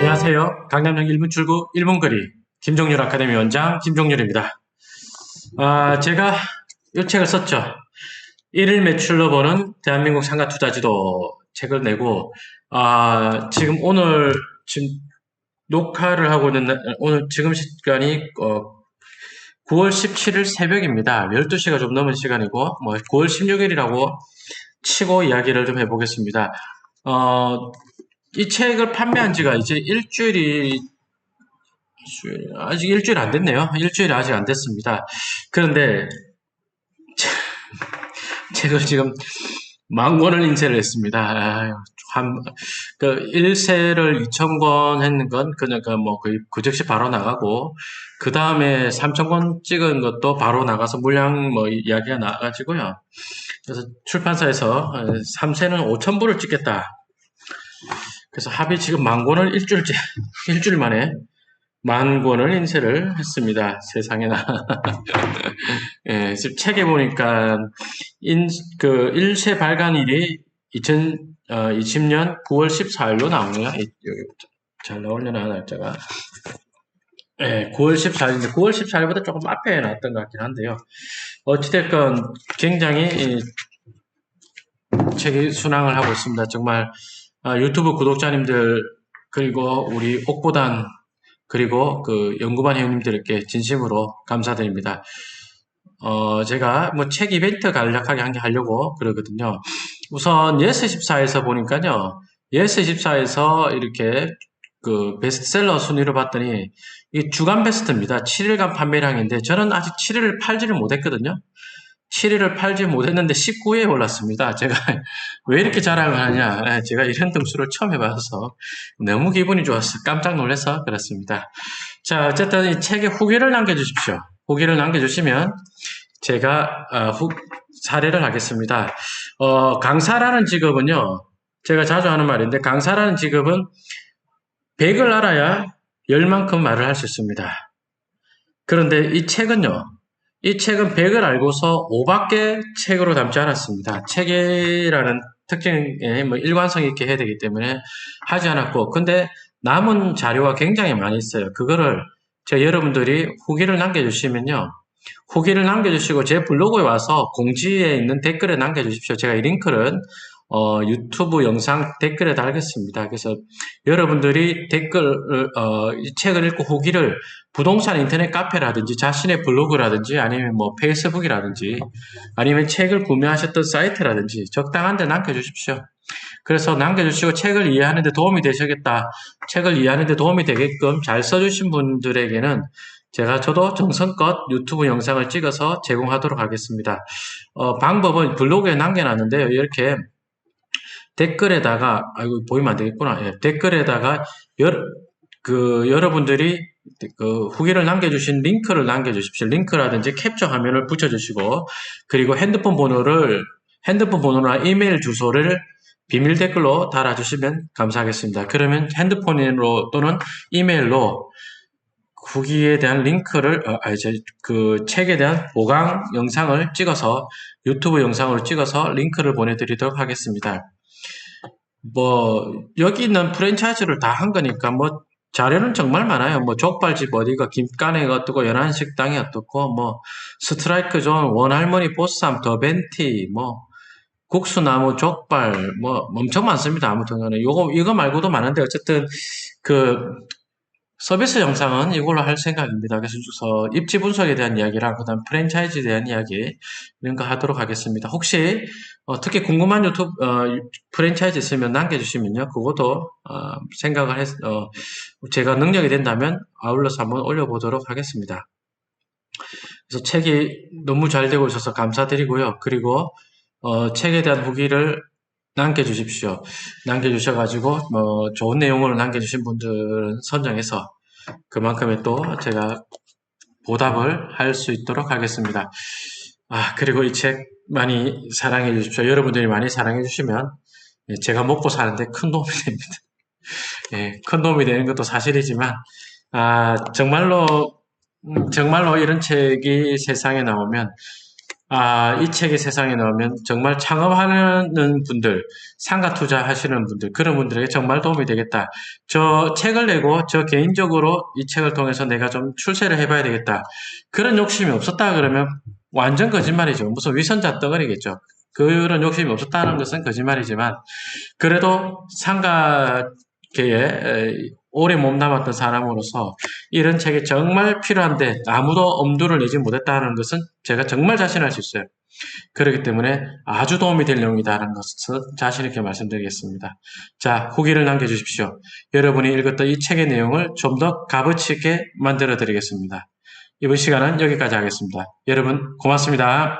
안녕하세요. 강남역 1분 출구 1분 거리 김종률 아카데미 원장 김종률입니다. 아, 제가 이 책을 썼죠. 1일 매출로 보는 대한민국 상가 투자지도 책을 내고 아, 지금 오늘 지금 녹화를 하고 있는 날- 오늘 지금 시간이 어, 9월 17일 새벽입니다. 12시가 좀 넘은 시간이고 뭐 9월 16일이라고 치고 이야기를 좀 해보겠습니다. 어, 이 책을 판매한 지가 이제 일주일이 아직 일주일 안 됐네요. 일주일이 아직 안 됐습니다. 그런데 책을 지금 만 권을 인쇄를 했습니다. 아유, 한, 그, 1세를 2,000권 했는 건 그냥 그 뭐, 그, 그 즉시 바로 나가고, 그 다음에 3,000권 찍은 것도 바로 나가서 물량 뭐, 이야기가 나가지고요. 그래서 출판사에서 3세는 5,000부를 찍겠다. 그래서 합의 지금 만 권을 일주일째, 일주일 만에 만 권을 인쇄를 했습니다. 세상에나. 예, 지금 책에 보니까, 인, 그, 일세 발간일이 2020년 9월 14일로 나오네요. 이- 여기 잘 나오려나, 날짜가. 예, 9월 14일인데, 9월 14일보다 조금 앞에 나왔던 것 같긴 한데요. 어찌됐건, 굉장히, 이 책이 순항을 하고 있습니다. 정말, 아, 유튜브 구독자님들, 그리고 우리 옥보단, 그리고 그 연구반 회원님들께 진심으로 감사드립니다. 어, 제가 뭐 책 이벤트 간략하게 한 개 하려고 그러거든요. 우선 예스24에서 보니까요. 예스24에서 이렇게 그 베스트셀러 순위로 봤더니 이 주간 베스트입니다. 7일간 판매량인데 저는 아직 7일을 팔지를 못했거든요. 7일을 팔지 못했는데 19위에 올랐습니다. 제가 왜 이렇게 자랑을 하냐. 예, 제가 이런 등수를 처음 해봐서 너무 기분이 좋았어. 깜짝 놀라서 그렇습니다. 자, 어쨌든 이 책에 후기를 남겨주십시오. 후기를 남겨주시면 제가 어, 후, 사례를 하겠습니다. 어, 강사라는 직업은요, 제가 자주 하는 말인데, 강사라는 직업은 100을 알아야 10만큼 말을 할 수 있습니다. 그런데 이 책은요, 이 책은 100을 알고서 5밖에 책으로 담지 않았습니다. 책이라는 특징에 뭐 일관성 있게 해야 되기 때문에 하지 않았고, 근데 남은 자료가 굉장히 많이 있어요. 그거를 저 여러분들이 후기를 남겨주시면요. 후기를 남겨주시고 제 블로그에 와서 공지에 있는 댓글에 남겨주십시오. 제가 이 링크는 어, 유튜브 영상 댓글에 달겠습니다. 그래서 여러분들이 댓글, 어, 이 책을 읽고 후기를 부동산 인터넷 카페라든지 자신의 블로그라든지 아니면 뭐 페이스북이라든지 아니면 책을 구매하셨던 사이트라든지 적당한 데 남겨주십시오. 그래서 남겨주시고 책을 이해하는데 도움이 되시겠다. 책을 이해하는데 도움이 되게끔 잘 써주신 분들에게는 제가 저도 정성껏 유튜브 영상을 찍어서 제공하도록 하겠습니다. 어, 방법은 블로그에 남겨놨는데요. 이렇게 댓글에다가, 아이고, 보이면 안 되겠구나. 예, 댓글에다가, 여, 그, 여러분들이 그 후기를 남겨주신 링크를 남겨주십시오. 링크라든지 캡처 화면을 붙여주시고, 그리고 핸드폰 번호를, 핸드폰 번호나 이메일 주소를 비밀 댓글로 달아주시면 감사하겠습니다. 그러면 핸드폰으로 또는 이메일로 후기에 대한 링크를, 어, 저, 그 책에 대한 보강 영상을 찍어서 유튜브 영상으로 찍어서 링크를 보내드리도록 하겠습니다. 뭐, 여기 있는 프랜차이즈를 다 한 거니까 뭐, 자료는 정말 많아요. 뭐, 족발집 어디가 김간애가 어떻고, 연안식당이 어떻고, 뭐, 스트라이크 존, 원할머니 보쌈, 더벤티, 뭐, 국수나무 족발, 뭐, 엄청 많습니다. 아무튼 간에. 요거, 이거 말고도 많은데, 어쨌든, 그, 서비스 영상은 이걸로 할 생각입니다. 그래서 입지 분석에 대한 이야기랑 그다음 프랜차이즈에 대한 이야기 이런 거 하도록 하겠습니다. 혹시 어, 특히 궁금한 유튜브 어, 프랜차이즈 있으면 남겨주시면요, 그것도 어, 생각을 했, 어, 제가 능력이 된다면 아울러서 한번 올려보도록 하겠습니다. 그래서 책이 너무 잘 되고 있어서 감사드리고요. 그리고 어, 책에 대한 후기를 남겨주십시오. 남겨주셔가지고, 뭐, 좋은 내용을 남겨주신 분들은 선정해서 그만큼의 또 제가 보답을 할 수 있도록 하겠습니다. 아, 그리고 이 책 많이 사랑해 주십시오. 여러분들이 많이 사랑해 주시면 예, 제가 먹고 사는데 큰 도움이 됩니다. 예, 큰 도움이 되는 것도 사실이지만, 아, 정말로, 음, 정말로 이런 책이 세상에 나오면 아, 이 책이 세상에 나오면 정말 창업하는 분들, 상가 투자 하시는 분들, 그런 분들에게 정말 도움이 되겠다. 저 책을 내고 저 개인적으로 이 책을 통해서 내가 좀 출세를 해봐야 되겠다. 그런 욕심이 없었다 그러면 완전 거짓말이죠. 무슨 위선자 덩어리겠죠. 그런 욕심이 없었다는 것은 거짓말이지만 그래도 상가계에 오래 몸담았던 사람으로서 이런 책이 정말 필요한데 아무도 엄두를 내지 못했다는 것은 제가 정말 자신할 수 있어요. 그렇기 때문에 아주 도움이 될 내용이다라는 것을 자신 있게 말씀드리겠습니다. 자, 후기를 남겨주십시오. 여러분이 읽었던 이 책의 내용을 좀 더 값어치 있게 만들어 드리겠습니다. 이번 시간은 여기까지 하겠습니다. 여러분 고맙습니다.